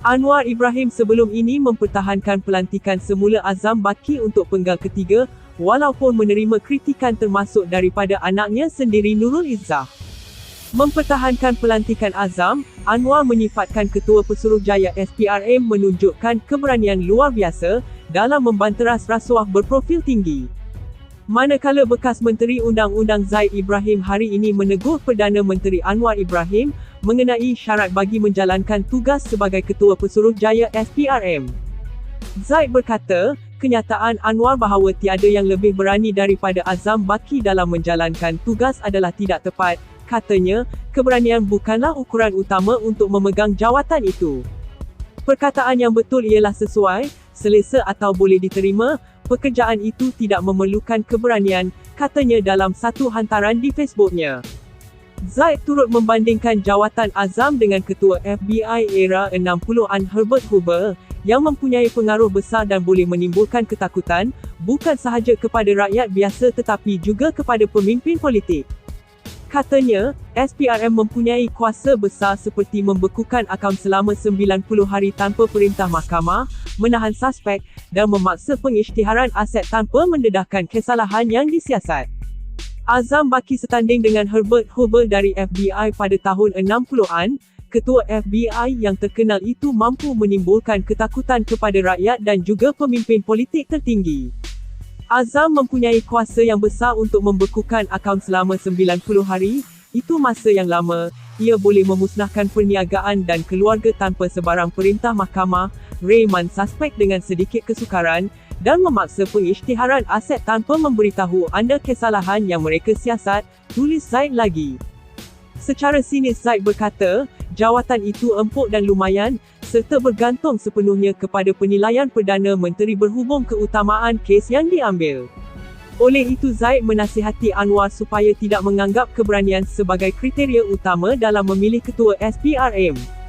Anwar Ibrahim sebelum ini mempertahankan pelantikan semula Azam Baki untuk penggal ketiga, walaupun menerima kritikan termasuk daripada anaknya sendiri Nurul Izzah. Mempertahankan pelantikan Azam, Anwar menyifatkan Ketua Pesuruhjaya SPRM menunjukkan keberanian luar biasa dalam membanteras rasuah berprofil tinggi. Manakala bekas Menteri Undang-Undang Zaid Ibrahim hari ini menegur Perdana Menteri Anwar Ibrahim mengenai syarat bagi menjalankan tugas sebagai Ketua Pesuruhjaya SPRM. Zaid berkata, kenyataan Anwar bahawa tiada yang lebih berani daripada Azam Baki dalam menjalankan tugas adalah tidak tepat. Katanya, keberanian bukanlah ukuran utama untuk memegang jawatan itu. Perkataan yang betul ialah sesuai, selesa atau boleh diterima, pekerjaan itu tidak memerlukan keberanian, katanya dalam satu hantaran di Facebooknya. Zaid turut membandingkan jawatan Azam dengan Ketua FBI era 60-an Herbert Hoover, yang mempunyai pengaruh besar dan boleh menimbulkan ketakutan, bukan sahaja kepada rakyat biasa tetapi juga kepada pemimpin politik. Katanya, SPRM mempunyai kuasa besar seperti membekukan akaun selama 90 hari tanpa perintah mahkamah, menahan suspek, dan memaksa pengisytiharan aset tanpa mendedahkan kesalahan yang disiasat. Azam Baki setanding dengan Herbert Hoover dari FBI pada tahun 60-an, Ketua FBI yang terkenal itu mampu menimbulkan ketakutan kepada rakyat dan juga pemimpin politik tertinggi. Azam mempunyai kuasa yang besar untuk membekukan akaun selama 90 hari, itu masa yang lama, ia boleh memusnahkan perniagaan dan keluarga tanpa sebarang perintah mahkamah, Rayman suspek dengan sedikit kesukaran, dan memaksa pengisytiharan aset tanpa memberitahu anda kesalahan yang mereka siasat, tulis Zaid lagi. Secara sinis Zaid berkata, jawatan itu empuk dan lumayan, serta bergantung sepenuhnya kepada penilaian Perdana Menteri berhubung keutamaan kes yang diambil. Oleh itu Zaid menasihati Anwar supaya tidak menganggap keberanian sebagai kriteria utama dalam memilih ketua SPRM.